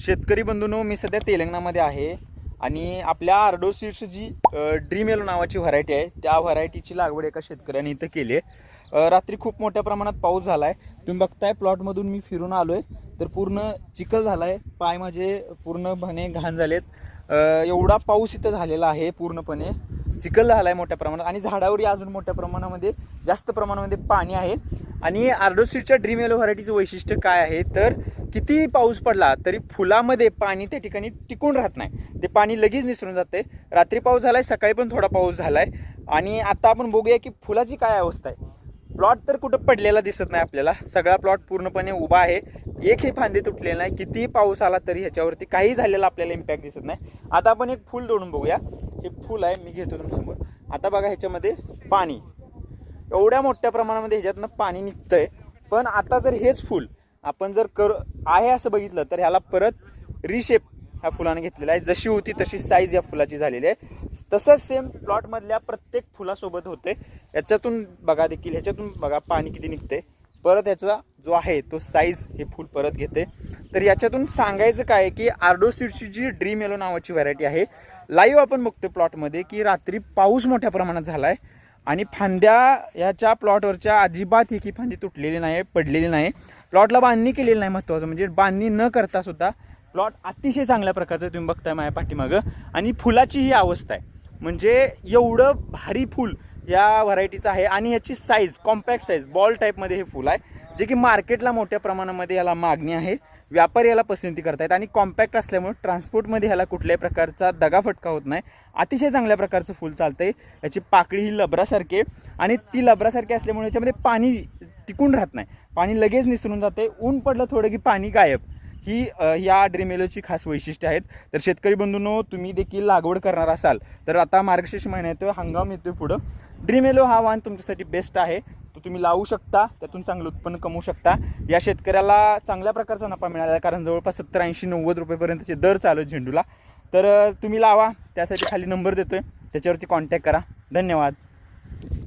शेतकरी बंधूंनो मी सध्या तेलंगणामध्ये आहे आणि आपल्या आर्डो सीड्स जी ड्रीम येलो नावाची व्हरायटी आहे त्या व्हरायटीची लागवड एका शेतकऱ्याने इथं केली आहे. रात्री खूप मोठ्या प्रमाणात पाऊस झाला आहे तुम्ही बघताय प्लॉटमधून मी फिरून आलो आहे तर पूर्ण चिखल झाला आहे पाय माझे पूर्णपणे घाण झालेत. एवढा पाऊस इथं झालेला आहे पूर्णपणे. चिखल झाला आहे मोठ्या प्रमाणात आणि झाडावरही अजून मोठ्या प्रमाणामध्ये जास्त प्रमाणामध्ये पाणी आहे. आणि आर्डोस्ट्रीटच्या ड्रीम येलो व्हरायटीचं वैशिष्ट्य काय आहे? तर कितीही पाऊस पडला तरी फुलामध्ये पाणी त्या ठिकाणी टिकून राहत नाही. ते पाणी लगेच निसरून जाते. रात्री पाऊस झाला आहे सकाळी पण थोडा पाऊस झाला आहे आणि आता आपण बघूया की फुलाची काय अवस्था आहे. प्लॉट तर कुठं पडलेला दिसत नाही आपल्याला. सगळा प्लॉट पूर्णपणे उभा आहे. एकही फांदी तुटलेला नाही. कितीही पाऊस आला तरी ह्याच्यावरती काही झालेला आपल्याला इम्पॅक्ट दिसत नाही. आता आपण एक फूल तोडून बघूया. हे फूल आहे. मी घेतो तुमच्यासमोर आता बघा ह्याच्यामध्ये पाणी. एवढ्या मोठ्या प्रमाणामध्ये ह्याच्यातनं पाणी निघतंय. पण आता जर हेच फूल आपण जर कर आहे असं बघितलं तर ह्याला परत रिशेप ह्या फुलाने घेतलेला आहे. जशी होती तशी साईज या फुलाची झालेली आहे. तसंच सेम प्लॉटमधल्या प्रत्येक फुलासोबत होते. याच्यातून बघा देखील ह्याच्यातून बघा पाणी किती निघते. परत याचा जो आहे तो साईज हे फूल परत घेते. तर याच्यातून सांगायचं काय की आर्डो सीडची जी ड्रीम येलो नावाची व्हरायटी आहे. लाईव्ह आपण बघतोय प्लॉटमध्ये की रात्री पाऊस मोठ्या प्रमाणात झाला आहे आणि फांद्या याच्या प्लॉटवरच्या अजिबात ही फांदी तुटलेली नाही पडलेली नाही. प्लॉटला बांधणी केलेली नाही महत्त्वाचं म्हणजे बांधणी न करता सुद्धा प्लॉट अतिशय चांगल्या प्रकारचं तुम्ही बघताय माझ्या पाठीमागं. आणि फुलाची ही अवस्था आहे. म्हणजे एवढं भारी फुल या व्हरायटीचं आहे आणि याची साईज कॉम्पॅक्ट साईज बॉल टाईपमध्ये हे फुल आहे. जे की मार्केटला मोठ्या प्रमाणामध्ये याला मागणी आहे व्यापारी याला पसंती करतायत आणि कॉम्पॅक्ट असल्यामुळे ट्रान्सपोर्टमध्ये ह्याला कुठल्याही प्रकारचा दगाफटका होत नाही. अतिशय चांगल्या प्रकारचं फूल चालतं आहे याची पाकळी ही लबरासारखी आहे आणि ती लबरासारखी असल्यामुळे याच्यामध्ये पाणी टिकून राहत नाही. पाणी लगेच निसरून जाते ऊन पडलं थोडं की पाणी गायब. ही या ड्रीमेलोची खास वैशिष्ट्य आहेत. तर शेतकरी बंधूंनो तुम्ही देखील लागवड करणार असाल तर आता मार्गशीर्ष महिना येतो हंगाम येतोय पुढं. ड्रीमेलो हा वाण तुमच्यासाठी बेस्ट आहे. तो तुम्ही लावू शकता त्यातून चांगलं उत्पन्न कमवू शकता. या शेतकऱ्याला चांगल्या प्रकारचा नफा मिळाला कारण जवळपास सत्तर ऐंशी नव्वद रुपयेपर्यंतचे दर चालू झेंडूला. तर तुम्ही लावा त्यासाठी खाली नंबर देतोय त्याच्यावरती कॉन्टॅक्ट करा. धन्यवाद.